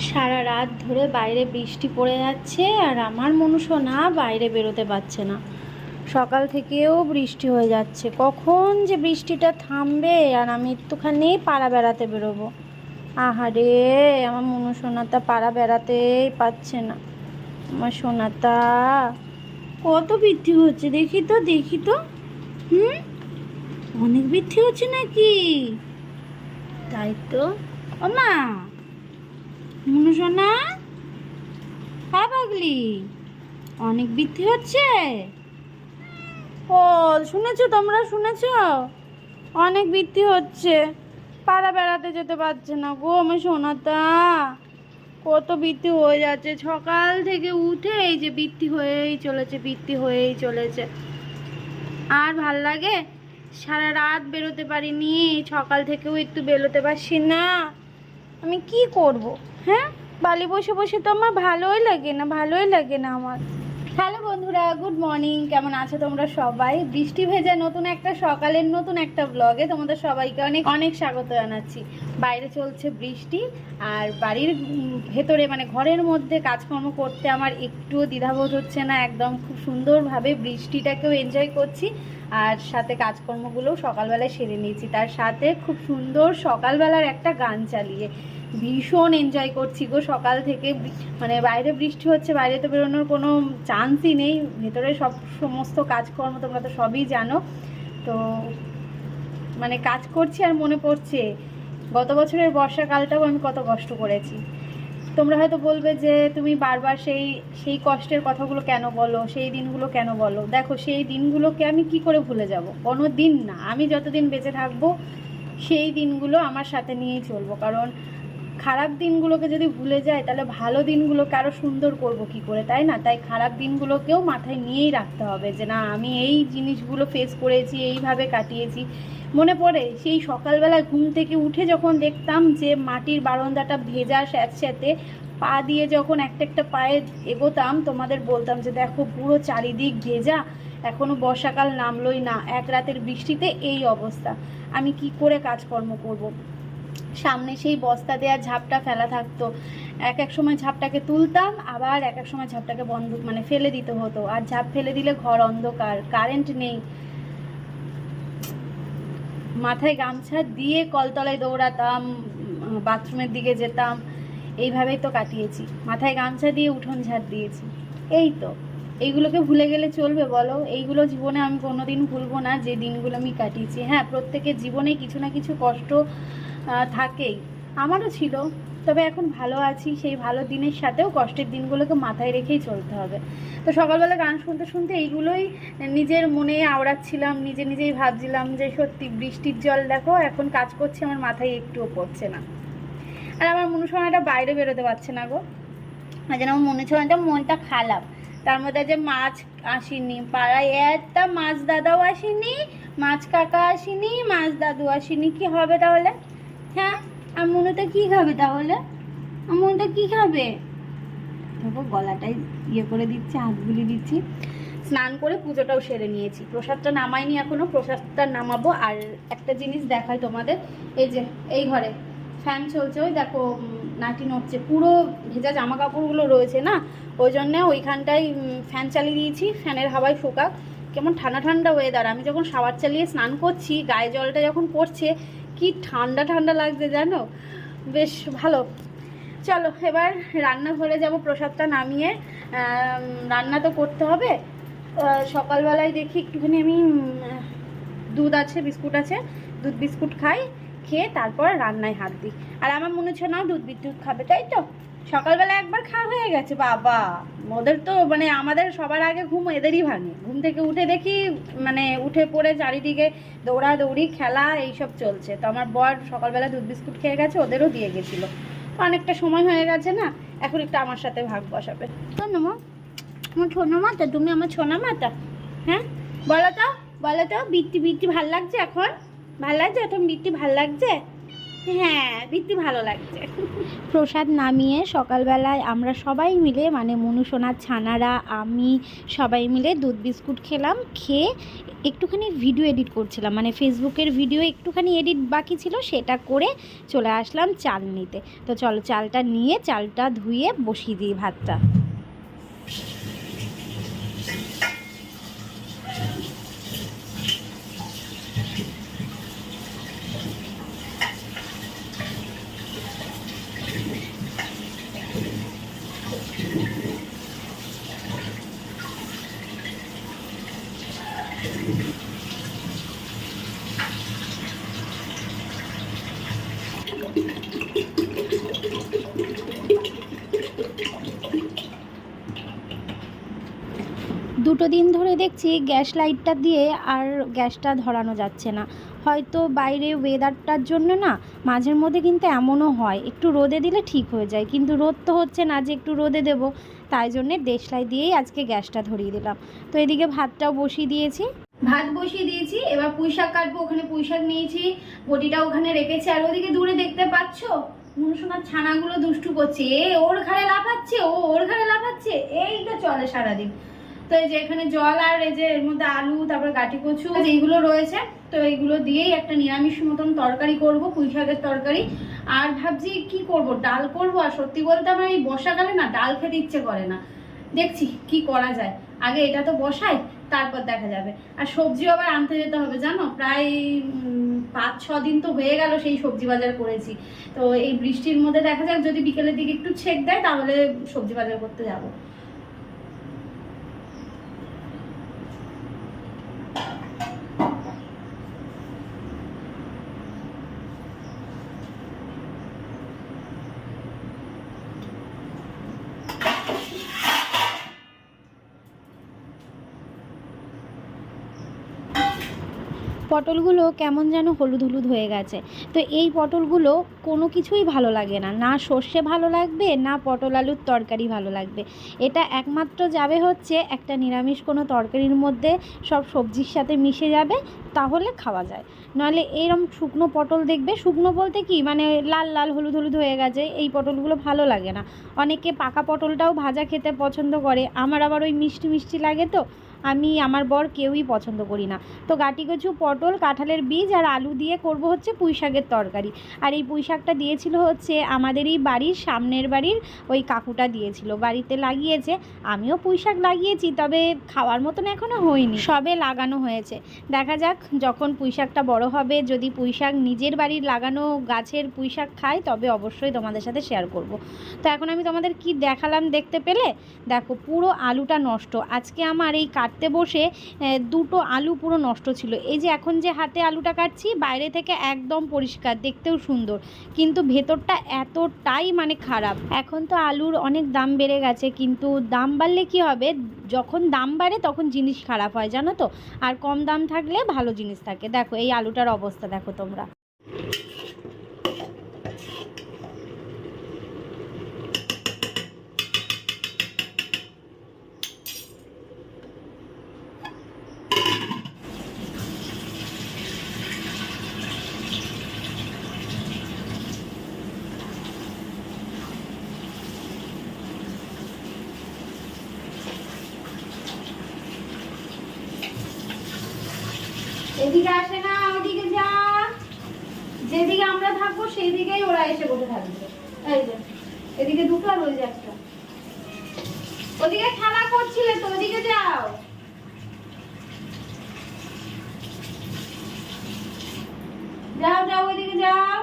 সারা রাত ধরে বাইরে বৃষ্টি পড়ে যাচ্ছে আর আমার মনুষ্যনা বাইরে বেরোতে পারছে না। সকাল থেকেও বৃষ্টি হয়ে যাচ্ছে। কখন যে বৃষ্টিটা থামবে আর আমি একটুখানি পাড়া বেড়াতে বেরোবো। আহারে, আমার মনুষ্যনাটা পাড়া বেড়াতেই পাচ্ছে না। আমার সোনাতা, কত বৃদ্ধি হচ্ছে দেখি তো দেখি তো। হুম? অনেক বৃদ্ধি হচ্ছে নাকি? তাই তো। ও মা! মনুষণা হ্যাঁ পাগলি। অনেক বৃদ্ধি হচ্ছে। ও শুনেছো তোমরা? শুনেছো? অনেক বৃদ্ধি হচ্ছে। পাড়া বেড়াতে যেতে পারছে না গো, আমার সোনাতা কত বৃত্তি হয়ে যাচ্ছে। সকাল থেকে উঠে এই যে বৃদ্ধি হয়েই চলেছে বৃত্তি হয়েই চলেছে। আর ভালো লাগে? সারা রাত বেরোতে পারিনি, সকাল থেকেও একটু বেরোতে পারছি না। আমি কি করব? হ্যাঁ? বালি বসে বসে তো আমার ভালোই লাগে না, ভালোই লাগে না আমার। হ্যালো বন্ধুরা, গুড মর্নিং। কেমন আছো তোমরা সবাই? বৃষ্টি ভেজা নতুন একটা সকালের নতুন একটা ব্লগে তোমাদের সবাইকে অনেক অনেক স্বাগত জানাচ্ছি। বাইরে চলছে বৃষ্টি, আর বাড়ির ভেতরে মানে ঘরের মধ্যে কাজকর্ম করতে আমার একটুও দ্বিধাবোধ হচ্ছে না। একদম খুব সুন্দরভাবে বৃষ্টিটাকেও এনজয় করছি, আর সাথে কাজকর্মগুলোও সকালবেলায় সেরে নিয়েছি। তার সাথে খুব সুন্দর সকালবেলার একটা গান চালিয়ে। ভীষণ এনজয় করছি গো সকাল থেকে। মানে বাইরে বৃষ্টি হচ্ছে, বাইরে তো বেরোনোর কোনো চান্সই নেই। ভেতরে সব সমস্ত কাজকর্ম তোমরা তো সবই জানো। তো মানে কাজ করছি আর মনে পড়ছে, গত বছরের বর্ষাকালটাও আমি কত কষ্ট করেছি। তোমরা হয়তো বলবে যে তুমি বারবার সেই সেই কষ্টের কথাগুলো কেন বলো, সেই দিনগুলো কেন বলো? দেখো, সেই দিনগুলোকে আমি কি করে ভুলে যাব? কোনো দিন না। আমি যতদিন বেঁচে থাকব, সেই দিনগুলো আমার সাথে নিয়েই চলবো। কারণ খারাপ দিনগুলোকে যদি ভুলে যায়, তাহলে ভালো দিনগুলোকে আরও সুন্দর করব কি করে, তাই না? তাই খারাপ দিনগুলোকেও মাথায় নিয়েই রাখতে হবে যে, না, আমি এই জিনিসগুলো ফেস করেছি, এইভাবে কাটিয়েছি। মনে পড়ে? সেই সকালবেলা ঘুম থেকে উঠে যখন দেখতাম যে, মাটির বারান্দাটা ভেজা স্যাঁতস্যাঁতে পা দিয়ে যখন একটা একটা পায়ে এগোতাম, তোমাদের বলতাম যে, দেখো, পুরো চারিদিক ভেজা, এখনও বর্ষাকাল নামলোই না, এক রাতের বৃষ্টিতে এই অবস্থা। আমি কি করে কাজকর্ম করব। সামনে সেই বস্তা দেওয়ার ঝাপটা ফেলা থাকতো। এক এক সময় ঝাপটাকে তুলতাম, আবার এক এক সময় ঝাপটাকে বন্ধ মানে ফেলে দিতে হতো। আর ঝাপ ফেলে দিলে ঘর অন্ধকার কারেন্ট নেই। মাথায় গামছা দিয়ে কলতলায় দৌড়াতাম, বাথরুমের দিকে যেতাম। এইভাবেই তো কাটিয়েছি। মাথায় গামছা দিয়ে উঠোন ঝাড় দিয়েছি। এই তো। এইগুলোকে ভুলে গেলে চলবে বলো? এইগুলো জীবনে আমি কোনোদিন ভুলবো না যে দিনগুলো আমি কাটিয়েছি। হ্যাঁ প্রত্যেকের জীবনে কিছু না কিছু কষ্ট থাকেই। আমারও ছিল। তবে এখন ভালো আছি। সেই ভালো দিনের সাথেও কষ্টের দিনগুলোকে মাথায় রেখেই চলতে হবে। তো সকালবেলা গান শুনতে শুনতে এইগুলোই নিজের মনে আওড়াচ্ছিলাম, নিজে নিজেই ভাবছিলাম যে সত্যি বৃষ্টির জল দেখো, এখন কাজ করছে, আমার মাথায় একটুও পড়ছে না। আর আমার মনুষণাটা বাইরে বেরোতে পারছে না গো। আর যেন আমার মনুষণাটা মনটা খারাপ। তার মধ্যে যে মাছ আসেনি, পাড়ায় একটা মাছ দাদাও আসেনি, মাছ কাকা আসেনি, মাছ দাদু আসেনি, কি হবে তাহলে? হ্যাঁ আর মনুটা কি খাবে তাহলে? আর মনুটা কি খাবে? দেখো, গলাটাই ইয়ে করে দিচ্ছি, হাতগুলি দিচ্ছি। স্নান করে পুজোটাও সেরে নিয়েছি। প্রসাদটা নামাইনি এখনও, প্রসাদটা নামাবো। আর একটা জিনিস দেখাই তোমাদের। এই যে, এই ঘরে ফ্যান চলছে। ওই দেখো নাটি নড়ছে। পুরো ভেজা জামা কাপড়গুলো রয়েছে না? ওই জন্যে ওইখানটায় ফ্যান চালিয়ে দিয়েছি। ফ্যানের হাওয়ায় ফোকা কেমন ঠান্ডা ঠান্ডা ওয়েদার আমি যখন শাওয়ার চালিয়ে স্নান করছি, গায়ে জলটা যখন পড়ছে কি ঠান্ডা ঠান্ডা লাগছে জানো? বেশ ভালো। চলো, এবার রান্নাঘরে যাব, প্রসাদটা নামিয়ে। রান্না তো করতে হবে। সকালবেলায় দেখি একটুখানি আমি দুধ আছে, বিস্কুট আছে, দুধ বিস্কুট খাই, খেয়ে তারপর রান্নায় হাত দিই। আর আমার মনে হচ্ছে, না, দুধ বিদ্যুৎ খাবে। তাই তো? সকালবেলা একবার খাওয়া হয়ে গেছে, বাবা। ওদের তো মানে আমাদের সবার আগে ঘুম এদেরই ভাঙে। ঘুম থেকে উঠে দেখি মানে উঠে পড়ে চারিদিকে দৌড়াদৌড়ি, খেলা, এইসব চলছে। তো আমার বর সকালবেলা দুধ বিস্কুট খেয়ে গেছে, ওদেরও দিয়ে গেছিল। অনেকটা সময় হয়ে গেছে না, এখন একটু আমার সাথে ভাগ বসাবে। মা আমার ছোনো মাতা তুমি আমার ছোনা মাতা হ্যাঁ? বলো তো বলো তো বৃত্তি বৃত্তি ভালো লাগছে এখন? ভালো লাগছে? এখন বৃত্তি ভালো লাগছে? হ্যাঁ বৃত্তি ভালো লাগছে। প্রসাদ নামিয়ে সকালবেলায় আমরা সবাই মিলে মানে মনুসোনার ছানারা, আমি সবাই মিলে দুধ বিস্কুট খেলাম, খেয়ে একটুখানি ভিডিও এডিট করছিলাম। মানে ফেসবুকের ভিডিও একটুখানি এডিট বাকি ছিল, সেটা করে চলে আসলাম চাল নিতে। তো চলো, চালটা নিয়ে, চালটা ধুয়ে বসিয়ে দিই ভাতটা। দুটো দিন ধরে দেখছি গ্যাস লাইটটা দিয়ে আর গ্যাসটা ধরানো যাচ্ছে না। হয়তো বাইরে ওয়েদারটার জন্য না, মাঝের মধ্যে কিন্তু এমনও হয়। একটু রোদে দিলে ঠিক হয়ে যায়, কিন্তু রোদ তো হচ্ছে না যে একটু রোদে দেবো। তাই জন্যে দেশলাই দিয়েই আজকে গ্যাসটা ধরিয়ে দিলাম। তো এদিকে ভাতটাও বসিয়ে দিয়েছি। ভাত বসিয়ে দিয়েছি, এবার পুঁই শাক কাটবো, ওখানে পুঁই শাক নিয়েছি, বটিটা ওখানে রেখেছি, আর ওদিকে দূরে দেখতে পাচ্ছ? মনুসোনার ছানাগুলো দুষ্টু করছে। এ, ওর ঘাড়ে লাফাচ্ছে, ও, ওর ঘাড়ে লাফাচ্ছে। এইটা চলে সারাদিন। তো এই যে এখানে জল আর এই যে এর মধ্যে আলু, তারপর গাটি কচু এইগুলো রয়েছে, তো এইগুলো দিয়েই একটা নিরামিষ মতন তরকারি করব পুঁই শাকের তরকারি। আর ভাবছি কি করব, ডাল করব? আর সত্যি বলতে আমার এই বর্ষাকালে না, ডাল খেতে ইচ্ছে করে না। দেখছি কি করা যায়। আগে এটা তো বসাই তারপর দেখা যাবে। আর সবজি আবার আনতে যেতে হবে, জানো? প্রায় পাঁচ, ছ দিন তো হয়ে গেল সেই সবজি বাজার করেছি। তো এই বৃষ্টির মধ্যে দেখা যাক, যদি বিকেলের দিকে একটু ছেক দেয়, তাহলে সবজি বাজার করতে যাব। পটলগুলো কেমন যেন হলুদ হলুদ হয়ে গেছে। তো এই পটলগুলো কোনো কিছুই ভালো লাগে না। না সর্ষে ভালো লাগবে, না পটল আলুর তরকারি ভালো লাগবে। এটা একমাত্র যাবে হচ্ছে একটা নিরামিষ কোনো তরকারির মধ্যে সব সবজির সাথে মিশে যাবে, তাহলে খাওয়া যায়। নাহলে এইরকম শুকনো পটল দেখবে, শুকনো বলতে কি? মানে লাল লাল হলুদ হলুদ হয়ে গেছে, এই পটলগুলো ভালো লাগে না। অনেকে পাকা পটলটাও ভাজা খেতে পছন্দ করে, আমার আবার ওই মিষ্টি মিষ্টি লাগে তো আমি আমার বর কেউই পছন্দ করি না। তো গাটি কচু পটল, কাঁঠালের বীজ আর আলু দিয়ে করব হচ্ছে পুঁই শাকের তরকারি। আর এই পুঁই শাকটা দিয়েছিল হচ্ছে আমাদের এই বাড়ির সামনের বাড়ির ওই কাকুটা দিয়েছিল। বাড়িতে লাগিয়েছে, আমিও পুঁই শাক লাগিয়েছি, তবে খাওয়ার মতন এখনও হয়নি। সবে লাগানো হয়েছে। দেখা যাক যখন পুঁই শাকটা বড় হবে, যদি পুঁই শাক নিজের বাড়ির লাগানো গাছের পুঁই শাক খাই, তবে অবশ্যই তোমাদের সাথে শেয়ার করব। তো এখন আমি তোমাদের কি দেখালাম দেখতে পেলে? দেখো পুরো আলুটা নষ্ট। আজকে আমার এই কাটতে বসে দুটো আলু পুরো নষ্ট ছিল। এই যে এখন যে হাতে আলুটা কাটছি, বাইরে থেকে একদম পরিষ্কার, দেখতেও সুন্দর। কিন্তু ভেতরটা এতটাই মানে খারাপ। এখন তো আলুর অনেক দাম বেড়ে গেছে, কিন্তু দাম বাড়লে কি হবে? যখন দাম বাড়ে তখন জিনিস খারাপ হয়, জানো তো? আর কম দাম থাকলে ভালো জিনিস থাকে। দেখো, এই আলুটার অবস্থা, দেখো তোমরা এদিকে আসে না ওদিকে যা যেদিকে আমরা থাকব সেই দিকেই ওরা এসে বসে থাকবে এই যে এদিকে দুটো আর ওই যে একটা ওদিকে খেলা করছিলে তো ওদিকে যাও যাও যাও ওইদিকে যাও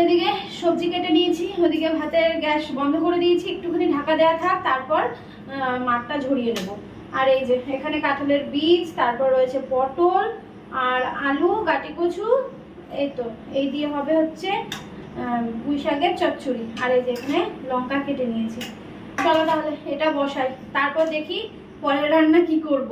এদিকে সবজি কেটে নিয়েছি, ওদিকে ভাতের গ্যাস বন্ধ করে দিয়েছি, একটুখানি ঢাকা দেওয়া থাক, তারপর মাঠটা ঝরিয়ে নেব। আর এই যে, এখানে কাঁঠালের বীজ, তারপর রয়েছে পটল, আর আলু, গাটি কচু, এই তো, এই দিয়ে হবে হচ্ছে পুঁই শাকের চচ্চড়ি, আর এই যে এখানে লঙ্কা কেটে নিয়েছি। চলো তাহলে, এটা বসাই। তারপর দেখি পরের রান্না কি করব।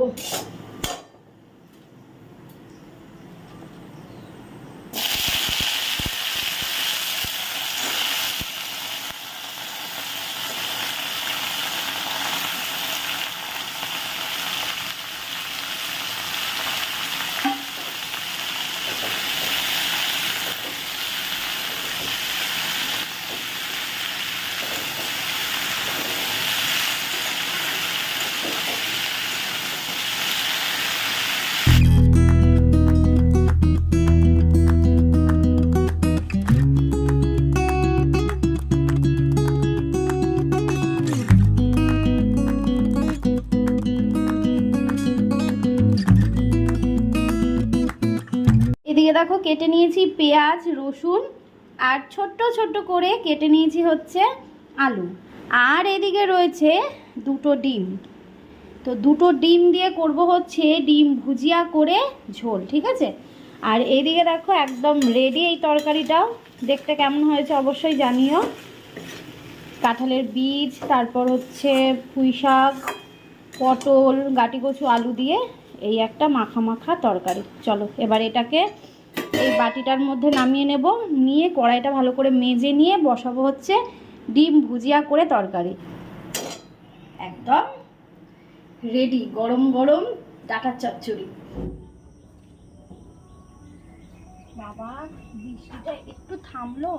দেখো কেটে নিয়েছি পেঁয়াজ, রসুন আর ছোট্ট ছোট্ট করে কেটে নিয়েছি হচ্ছে আলু। আর এদিকে রয়েছে দুটো ডিম। তো দুটো ডিম দিয়ে করব হচ্ছে ডিম ভুজিয়া করে ঝোল, ঠিক আছে? আর এইদিকে দেখো একদম রেডি এই তরকারিটাও। দেখতে কেমন হয়েছে অবশ্যই জানিও। কাঁঠালের বীজ, তারপর হচ্ছে পুঁই শাক, পটল, গাটি কচু, আলু দিয়ে এই একটা মাখা মাখা তরকারি। চলো, এবার এটাকে এই বাটিটার মধ্যে নামিয়ে নেব। নিয়ে কড়াইটা ভালো করে মেজে নিয়ে বসাবো হচ্ছে ডিম ভুজিয়া করে তরকারি। একদম রেডি গরম গরম ডাটার চচ্চড়ি। বাবা, বৃষ্টিটা একটু থামলো?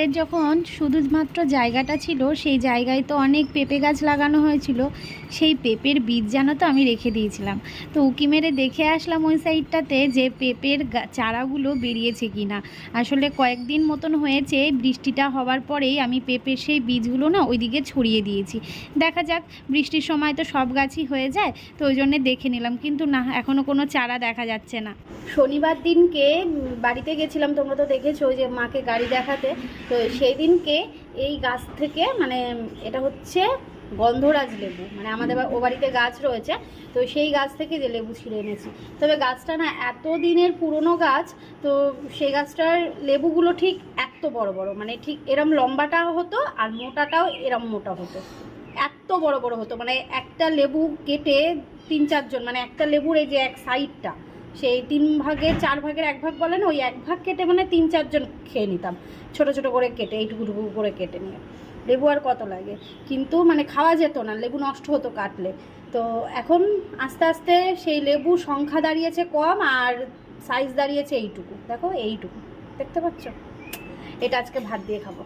আমাদের যখন শুধুমাত্র জায়গাটা ছিল, সেই জায়গায় তো অনেক পেঁপে গাছ লাগানো হয়েছিল, সেই পেঁপের বীজ যেন তো আমি রেখে দিয়েছিলাম। তো উকি মেরে দেখে আসলাম ওই সাইডটাতে যে পেঁপের চারাগুলো বেরিয়েছে কি না আসলে কয়েকদিন মতন হয়েছে, বৃষ্টিটা হওয়ার পরেই আমি পেঁপের সেই বীজগুলো না ওইদিকে ছড়িয়ে দিয়েছি। দেখা যাক, বৃষ্টির সময় তো সব গাছই হয়ে যায়, তো ওই জন্যে দেখে নিলাম। কিন্তু না এখনও কোনো চারা দেখা যাচ্ছে না। শনিবার দিনকে বাড়িতে গেছিলাম, তোমরা তো দেখেছ যে মাকে গাড়ি দেখাতে। তো সেই দিনকে এই গাছ থেকে মানে এটা হচ্ছে গন্ধরাজ লেবু মানে আমাদের ও বাড়িতে গাছ রয়েছে, তো সেই গাছ থেকে যে লেবু ছিঁড়ে এনেছি। তবে গাছটা না এত দিনের পুরনো গাছ, তো সেই গাছটার লেবুগুলো ঠিক এত বড় বড় মানে ঠিক এরম লম্বাটাও হতো আর মোটাটাও এরম মোটা হতো। এত বড় বড় হতো মানে একটা লেবু কেটে তিন চারজন মানে একটা লেবুর এই যে এক সাইডটা সেই তিন ভাগের চার ভাগের এক ভাগ বলে না, ওই এক ভাগ কেটে মানে তিন চারজন খেয়ে নিতাম। ছোট ছোট করে কেটে, এইটুকু টুকু করে কেটে নিয়ে। লেবু আর কত লাগে? কিন্তু মানে খাওয়া যেত না, লেবু নষ্ট হতো কাটলে। তো এখন আস্তে আস্তে সেই লেবু সংখ্যা দাঁড়িয়েছে কম আর সাইজ দাঁড়িয়েছে এইটুকু। দেখো, এইটুকু। দেখতে পাচ্ছ? এটা আজকে ভাত দিয়ে খাব।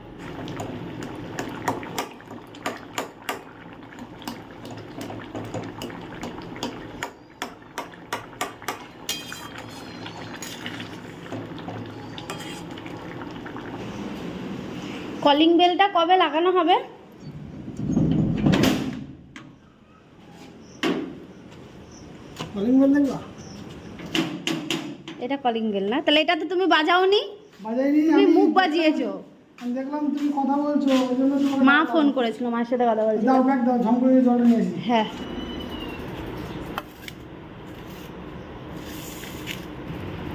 কলিং বেলটা কবে লাগানো হবে? কলিং বেল দেখবা? এটা কলিং বেল না। তাহলে এটা তো তুমি বাজাওনি। তুমি মুখ বাজিয়েছো। বলছো মা ফোন করেছিল মার সাথে কথা বলছিল। আসি। হ্যাঁ।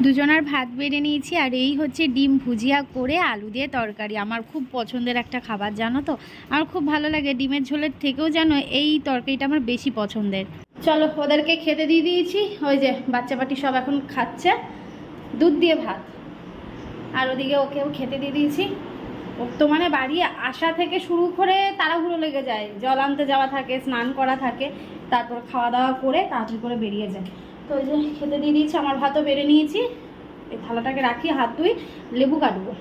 দুজনার ভাত বেড়ে নিয়েছি আর এই হচ্ছে ডিম ভুজিয়া করে আলু দিয়ে তরকারি। আমার খুব পছন্দের একটা খাবার, জানো তো? আমার খুব ভালো লাগে ডিমের ঝোলের থেকেও জানো এই তরকারিটা আমার বেশি পছন্দের। চলো, ওদেরকে খেতে দিয়ে দিয়েছি। ওই যে, বাচ্চা পাটি সব এখন খাচ্ছে। দুধ দিয়ে ভাত। আর ওদিকে ওকেও খেতে দিয়ে দিয়েছি। ওর তো মানে বাড়ি আসা থেকে শুরু করে তাড়াহুড়ো লেগে যায়। জল আনতে যাওয়া থাকে, স্নান করা থাকে, তারপর খাওয়া দাওয়া করে তাড়াতাড়ি করে বেরিয়ে যায়। তো ওই যে খেতে দিয়ে দিয়েছি, আমার ভাতও বেড়ে নিয়েছি। এই থালাটাকে রাখি, হাত ধুই, লেবু কাটবো।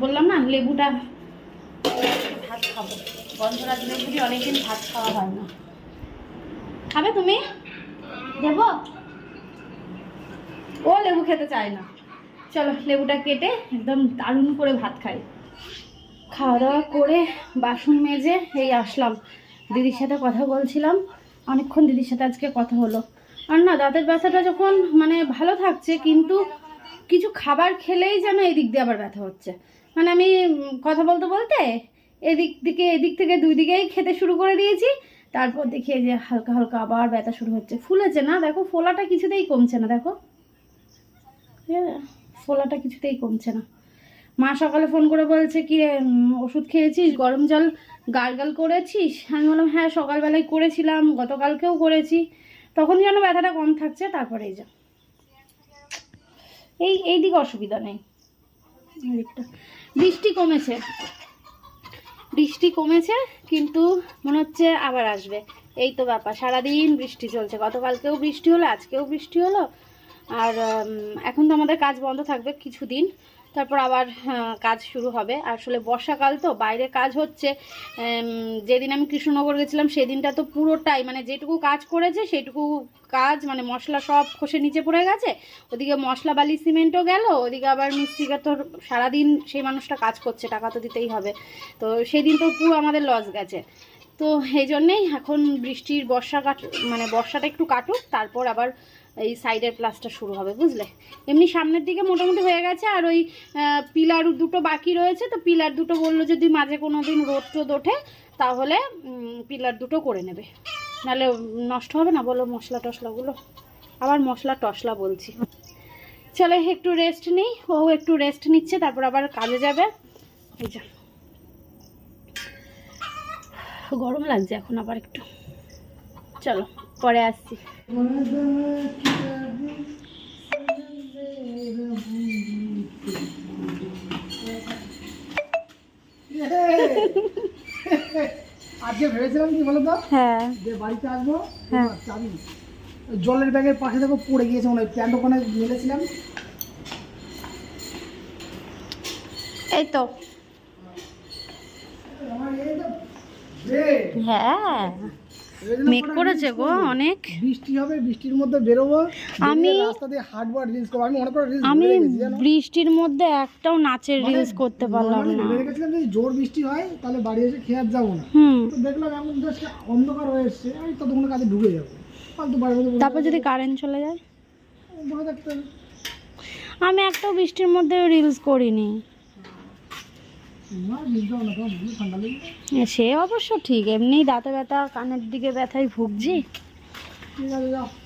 বললাম না, লেবুটা ভাত খাব। গন্ধরাজ লেবু দিয়ে অনেকদিন ভাত খাওয়া হয় না। খাবে তুমি? দেবো? ও লেবু খেতে চায় না। চলো, লেবুটা কেটে একদম দারুণ করে ভাত খাই। খাওয়া দাওয়া করে বাসন মেজে এই আসলাম। দিদির সাথে কথা বলছিলাম। অনেকক্ষণ দিদির সাথে আজকে কথা হলো। আর না, দাঁতের ব্যথাটা যখন মানে ভালো থাকছে, কিন্তু কিছু খাবার খেলেই যেন এদিক দিয়ে আবার ব্যথা হচ্ছে। মানে আমি কথা বলতে বলতে এদিক দিকে, এদিক থেকে দুই দিকেই খেতে শুরু করে দিয়েছি। তারপর দেখি যে হালকা হালকা আবার ব্যথা শুরু হচ্ছে। ফুলেছে না? দেখো, ফোলাটা কিছুতেই কমছে না, দেখো? ফোলাটা কিছুতেই কমছে না। মা সকালে ফোন করে বলছে, কি ওষুধ খেয়েছিস? গরম জল গার্গাল করেছিস? আমি বললাম হ্যাঁ সকালবেলায় করেছিলাম, গতকালকেও করেছি। তখন যেন ব্যথাটা কম থাকছে তারপরে এই যা এই এই দিকে অসুবিধা নেই। দিকটা। বৃষ্টি কমেছে। বৃষ্টি কমেছে, কিন্তু মনে হচ্ছে আবার আসবে। এই তো ব্যাপার, সারাদিন বৃষ্টি চলছে। গতকালকেও বৃষ্টি হলো, আজকেও বৃষ্টি হলো। আর এখন তো আমাদের কাজ বন্ধ থাকবে কিছুদিন। তারপর আবার কাজ শুরু হবে। আসলে বর্ষাকাল তো, বাইরে কাজ হচ্ছে। যেদিন আমি কৃষ্ণনগর গেছিলাম, সেদিনটা তো পুরোটাই মানে যেটুকু কাজ করেছে, সেটুকু কাজ মানে মশলা সব খসে নিচে পড়ে গেছে। ওদিকে মশলা, বালি, সিমেন্টও গেল, ওদিকে আবার মিস্ত্রিকে তো সারাদিন সেই মানুষটা কাজ করছে, টাকা তো দিতেই হবে। তো সেদিন তো পুরো আমাদের লস গেছে। তো এই জন্যেই এখন বৃষ্টির বর্ষা কাট মানে বর্ষাটা একটু কাটুক, তারপর আবার এই সাইডের প্লাসটা শুরু হবে, বুঝলে? এমনি সামনের দিকে মোটামুটি হয়ে গেছে, আর ওই পিলার দুটো বাকি রয়েছে, তো পিলার দুটো বলল যদি মাঝে কোনো দিন রোদ টোদ ওঠে, তাহলে পিলার দুটো করে নেবে। নাহলে নষ্ট হবে না বলো মশলা টশলাগুলো আবার মশলা টশলা বলছি। চলো একটু রেস্ট নিই, ও একটু রেস্ট নিচ্ছে, তারপর আবার কাজে যাবে। এই যা। গরম লাগছে এখন আবার একটু। চলো। পরে আসছি। আজকে ভেবেছিলাম কি বলো তো হ্যাঁ। যে বাড়িতে আসব হ্যাঁ। চাবি। জলের ব্যাগের পাশে দেখো পড়ে গিয়েছে মনে হয় প্যান্ট ওখানে মেলেছিলাম। এই তো। হ্যাঁ। মেঘ করেছে গো অনেক। বৃষ্টি হবে বৃষ্টির মধ্যে বেরোবো। আমি- বেরিয়ে রাস্তা দিয়ে হাঁটবো রিলস করব। আমি অনেক রিলস আমি বৃষ্টির মধ্যে একটাও নাচের মানে রিলস করতে পারলাম না। ভেবে রেখেছিলাম যদি জোর বৃষ্টি হয় তাহলে বাড়ি এসে খেয়ে আর যাব না। তো দেখলাম জাস্ট অন্ধকার হয়ে এসছে আমি ততক্ষণ কাজে ঢুকে যাব। তারপর যদি কারেন্ট চলে যায়। আমি একটাও বৃষ্টির মধ্যে রিলস করিনি না বুঝতে হবে না তোমার বুঝতে ঠান্ডা লেগে সে অবশ্য ঠিক এমনি দাঁতে ব্যথা, কানের দিকে ব্যথায় ভুগছি।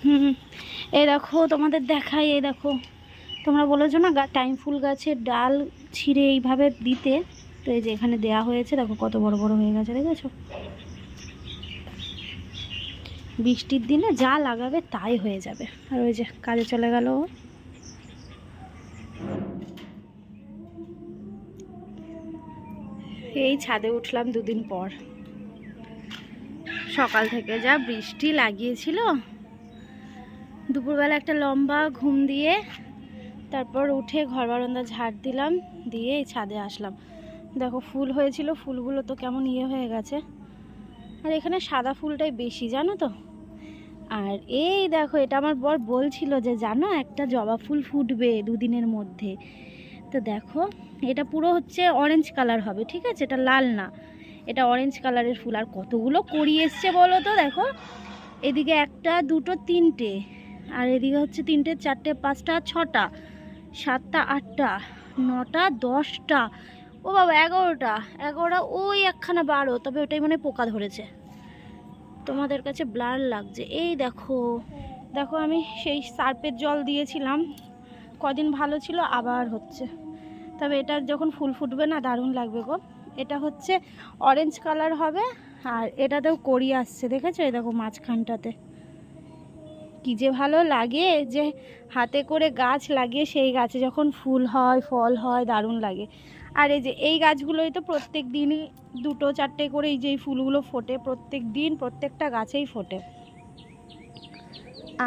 হুম। এই দেখো, তোমাদের দেখাই, এই দেখো। তোমরা বলেছ না টাইম ফুল গাছের ডাল ছিঁড়ে এইভাবে দিতে। তো এই যে এখানে দেয়া হয়েছে, দেখো কত বড় বড় হয়ে গেছে, দেখেছ? বৃষ্টির দিনে যা লাগাবে তাই হয়ে যাবে। আর ওই যে কাজে চলে গেল এই ছাদে উঠলাম দুদিন পর। সকাল থেকে যা বৃষ্টি লাগিয়েছিল। দুপুরবেলা একটা লম্বা ঘুম দিয়ে তারপর উঠে ঘর বারান্দা ঝাড় দিলাম, দিয়ে এই ছাদে আসলাম। দেখো ফুল হয়েছিল, ফুলগুলো তো কেমন ইয়ে হয়ে গেছে। আর এখানে সাদা ফুলটাই বেশি, জানো তো? আর এই দেখো, এটা আমার বর বলছিল যে, জানো, একটা জবা ফুল ফুটবে দুদিনের মধ্যে। তো দেখো, এটা পুরো হচ্ছে অরেঞ্জ কালার হবে, ঠিক আছে? এটা লাল না, এটা অরেঞ্জ কালারের ফুল। আর কতগুলো করি এসছে বলো তো দেখো? এদিকে একটা, দুটো, তিনটে, আর এদিকে হচ্ছে তিনটে, চারটে, পাঁচটা, ছটা, সাতটা, আটটা, নটা, দশটা, ও বাবা, এগারোটা এগারোটা, ওই একখানা বারো, তবে ওটাই মানে পোকা ধরেছে। তোমাদের কাছে ব্লার লাগছে। এই দেখো দেখো আমি সেই সার্পের জল দিয়েছিলাম। কদিন ভালো ছিল, আবার হচ্ছে। তবে এটা যখন ফুল ফুটবে না, দারুণ লাগবে গো। এটা হচ্ছে অরেঞ্জ কালার হবে, আর এটাতেও কড়ি আসছে, দেখেছ? এই দেখো মাঝখানটাতে। কি যে ভালো লাগে যে হাতে করে গাছ লাগিয়ে সেই গাছে যখন ফুল হয়, ফল হয়, দারুণ লাগে। আর এই যে এই গাছগুলোই তো প্রত্যেক দিনই দুটো, চারটে করে এই যে এই ফুলগুলো ফোটে, প্রত্যেক দিন প্রত্যেকটা গাছেই ফোটে।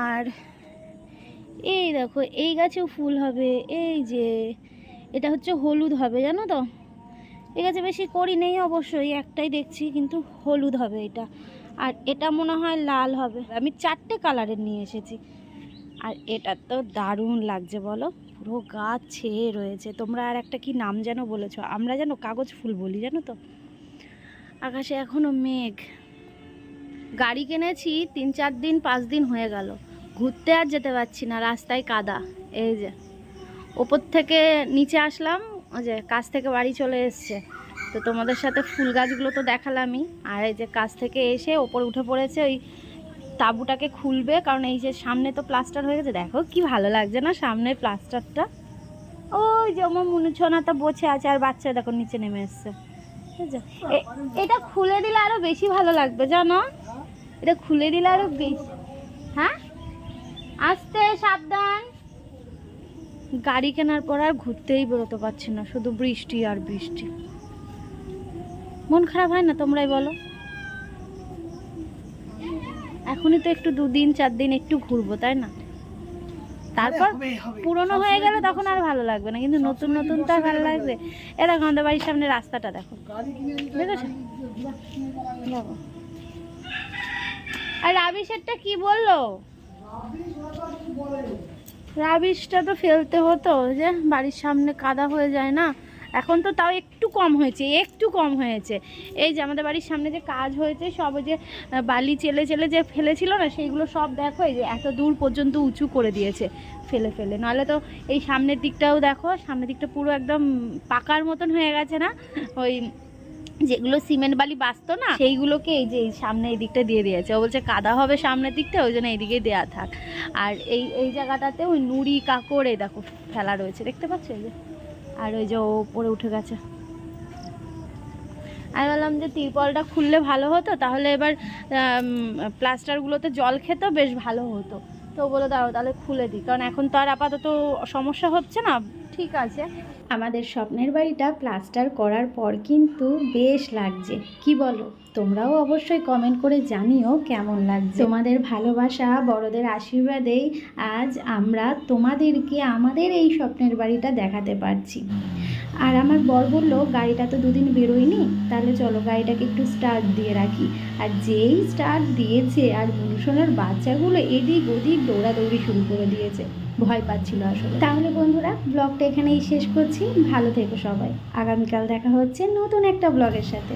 আর এই দেখো, এই গাছেও ফুল হবে, এই যে। এটা হচ্ছে হলুদ হবে, জানো তো? এই গাছে বেশি করি নেই অবশ্যই, একটাই দেখছি, কিন্তু হলুদ হবে এটা। আর এটা মনে হয় লাল হবে। আমি চারটে কালারের নিয়ে এসেছি। আর এটা তো দারুণ লাগছে, বলো। পুরো গাছ ছেয়ে রয়েছে। তোমরা আর একটা কি নাম যেন বলেছ? আমরা যেন কাগজ ফুল বলি, জানো তো? আকাশে এখনও মেঘ। গাড়ি কিনেছি, তিন চার দিন, পাঁচ দিন হয়ে গেল। ঘুরতে আর যেতে পারছি না, রাস্তায় কাদা। এই যে, ওপর থেকে নিচে আসলাম, ওই যে কাছ থেকে বাড়ি চলে এসছে। তো তোমাদের সাথে ফুল গাছগুলো তো দেখালামই। আর এই যে কাছ থেকে এসে ওপর উঠে পড়েছে ওই তাঁবুটাকে খুলবে, কারণ এই যে সামনে তো প্লাস্টার হয়ে গেছে। দেখো কি ভালো লাগছে না সামনের প্লাস্টারটা। ওই যে আমার মনে ছোনাটা বসে আছে, আর বাচ্চা দেখো নিচে নেমে এসছে। এটা খুলে দিলে আরও বেশি ভালো লাগবে, জানো? এটা খুলে দিলে আরও বেশি আসতে সাবধান। গাড়ি কেনার পর আর ঘুরতেই বেরোতে পারছি না শুধু বৃষ্টি আর বৃষ্টি। মন খারাপ হয় না তোমরাই বলো? এখনই তো একটু দুদিন চার দিন একটু ঘুরবো তাই না? তারপর। পুরনো হয়ে গেলে তখন আর ভালো লাগবে না কিন্তু নতুন নতুন তো আর ভালো লাগবে। এ দেখো আমাদের বাড়ির সামনে রাস্তাটা দেখো। দেখেছ? দেখো। আর রাবিশেরটা কি বলল? রাবিশটা তো ফেলতে হতো, যে বাড়ির সামনে কাদা হয়ে যায় না। এখন তো তাও একটু কম হয়েছে, একটু কম হয়েছে। এই যে আমাদের বাড়ির সামনে যে কাজ হয়েছে, সব যে বালি চেলে চেলে যে ফেলেছিল না, সেইগুলো সব দেখো, এই যে এত দূর পর্যন্ত উঁচু করে দিয়েছে, ফেলে ফেলে। নাহলে তো এই সামনের দিকটাও দেখো, সামনের দিকটা পুরো একদম পাকার মতন হয়ে গেছে না? ওই যেগুলো সিমেন্ট বালি বাঁচতো না, সেইগুলোকে এই যে এই সামনে এই দিকটা দিয়ে দিয়েছে। ও বলছে, কাদা হবে সামনের দিকটা, ওই জন্য এইদিকে দেওয়া থাক। আর এই এই জায়গাটাতে ওই নুড়ি কাকড় দেখো, ফেলা রয়েছে, দেখতে পাচ্ছ এই যে? আর ওই যে ও উপরে উঠে গেছে। আমি বললাম যে, তিরপলটা খুললে ভালো হতো, তাহলে এবার প্লাস্টারগুলোতে জল খেতেও বেশ ভালো হতো। তো বলে দাঁড়াও, তাহলে খুলে দিই। কারণ এখন তো আর আপাতত সমস্যা হচ্ছে না। ঠিক আছে। আমাদের স্বপ্নের বাড়িটা প্লাস্টার করার পর কিন্তু বেশ লাগছে। কি বলো? তোমরাও অবশ্যই কমেন্ট করে জানিও কেমন লাগছে। তোমাদের ভালোবাসা, বড়দের আশীর্বাদেই আজ আমরা তোমাদেরকে আমাদের এই স্বপ্নের বাড়িটা দেখাতে পারছি। আর আমার বর বলল, গাড়িটা তো দুদিন বেরোয়নি, তাহলে চলো গাড়িটাকে একটু স্টার্ট দিয়ে রাখি। আর যেই স্টার্ট দিয়েছে, আর মুনুসোনার বাচ্চাগুলো এদিক ওদিক দৌড়াদৌড়ি শুরু করে দিয়েছে। ভয় পাচ্ছিল আসলে। তাহলে বন্ধুরা ব্লগটা এখানেই শেষ করছি। ভালো থেকো সবাই। আগামীকাল দেখা হচ্ছে নতুন একটা ব্লগের সাথে।